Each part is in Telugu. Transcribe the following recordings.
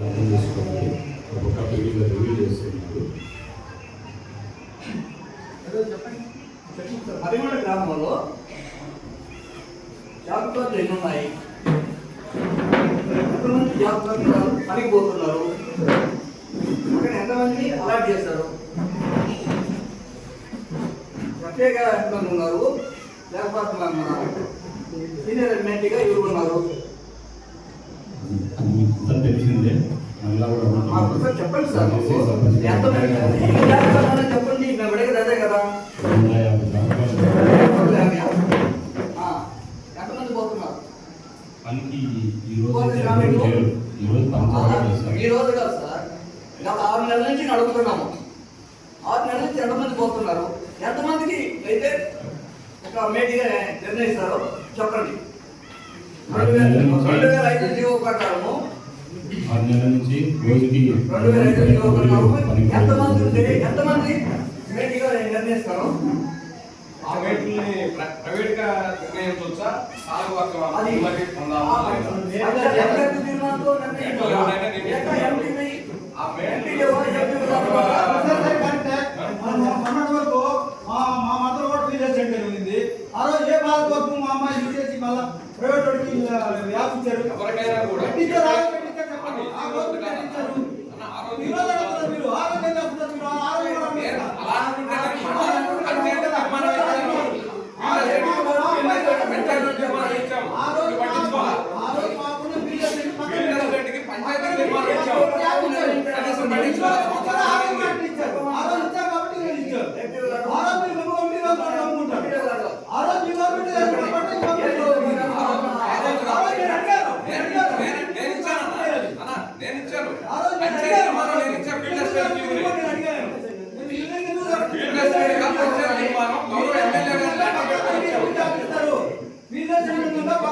అర్థం చేసుకోవాలి ఒక వీడియో రివ్యూ చేస్తున్నారు. జాబ్ కార్డులు ఎన్ని ఉన్నాయి జాబ్ కార్డులు పోతున్నారు కానీ ఎంతమంది అలాట్ చేశారు? ప్రత్యేక ఎంతమంది ఉన్నారు లేకపోతే సీనియర్ ఎంఎల్టీగా ఎవరు ఉన్నారు. చెప్పండి మేము అడిగేది అదే కదా ఎంతమంది పోతున్నారు? ఈ రోజు కాదు సార్ గత ఆరు నెలల నుంచి నడుపుతున్నాము ఆరు నెలల నుంచి ఎంతమంది పోతున్నారు. ఎంతమందికి అయితే ఒక మేటిగా నిర్ణయిస్తారో? చెప్పండి. రెండు వేల ఐదు జీవో ప్రకారము ఆరు నెలల నుంచి రోజుకి మా మదర్ కూడా. ఫీజర్ సెంటర్ ఉంది ఆ రోజు ఏ బాధ కోసం మా అమ్మాయి చేసి మళ్ళీ ప్రైవేట్ వాడికి వ్యాపించారు ఆ గోతులు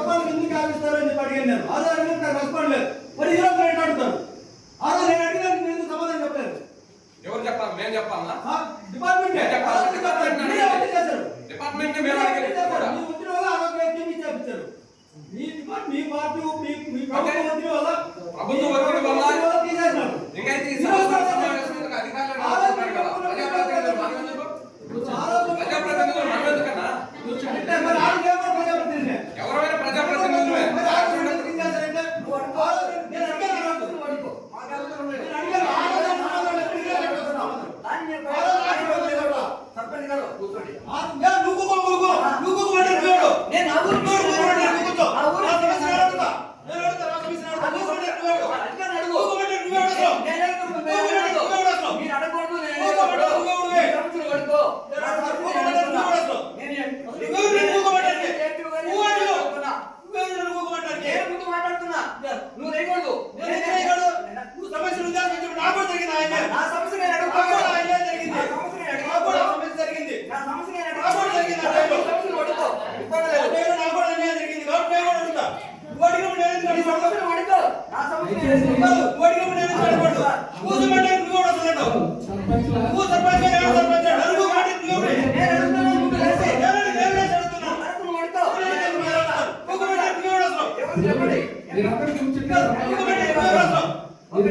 రూపాయలు ఎందుకు ఆపిస్తారని చెప్పి అడిగాను నేను ఆధార్ రెస్పాండ్ లేదు. ఆ సమస్య నేను అడుగుతాను అన్యాయం జరిగింది ఆ సమస్య నేను అడుగుతాను సమస్య జరిగింది నా సమస్య నేను అడుగుతాను జరిగింది ఆ సమస్య అడుగుతాను ఇబ్బంది లేదు నేను నాకు కూడా అన్యాయం అక్కడికి వచ్చి ఒకటే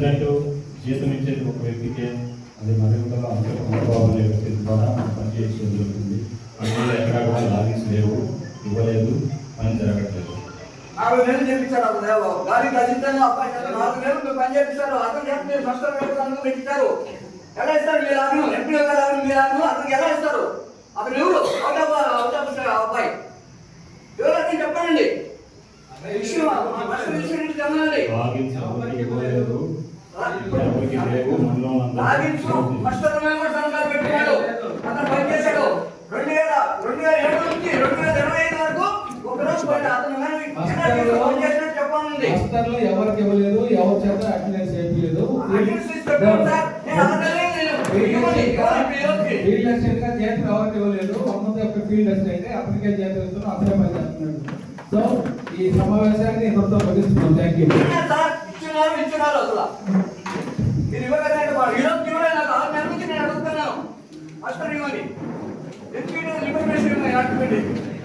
ప్రజెంట్ జీతం ఇచ్చేది ఒక వ్యక్తికే అది మరింతగా అనుభవం అనే వ్యక్తి ద్వారా మనం పనిచేయడం జరుగుతుంది. అందువల్ల ఎక్కడా కూడా లాగిన్స్ లేవు ఇవ్వలేదు పని జరగట్లేదు. నాలుగు నెలలు చేపించారు అతను గాలి ఖచ్చితంగా నాలుగు నెలలు పని చేపిస్తారు సంస్థలు ఎలా ఇస్తారు ఎంపీ గారు అతనికి ఎలా ఇస్తారు? అతను ఎవరు? అవుట్ ఆఫ్ అవుట్ ఆఫ్ అబ్బాయి. ఎవరు చెప్పండి. విషయం విషయం. ఎవరికి కూడా అతను రెండు వేల రెండు వేల ఏడు నుంచి రెండు వేల ఇరవై ఐదు వరకు ఒక రోజు అతను ఇవ్వలేదు ఎవరి చేత అటెండెన్స్ చేయలేదు ఫీల్డ్ చేతులు ఎవరికి ఇవ్వలేదు. ఉన్నది ఒక ఫీల్డ్ అసిస్టెంట్ అతనికే చేతులు ఇస్తున్నాం అతనే పని చేస్తున్నాడు. సో ఈ సమావేశాన్ని ఇంతతో ముగిస్తున్నాం. థ్యాంక్ యూ ఇవ్వలేదంటే వాడు. ఈరోజు ఇవ్వలేదు నాకు ఆరు నెలల నుంచి నేను అడుగుతున్నాను. మాస్టర్ ఇవ్వండి. ఎందుకంటే ఇన్ఫర్మేషన్ యాక్టివేట్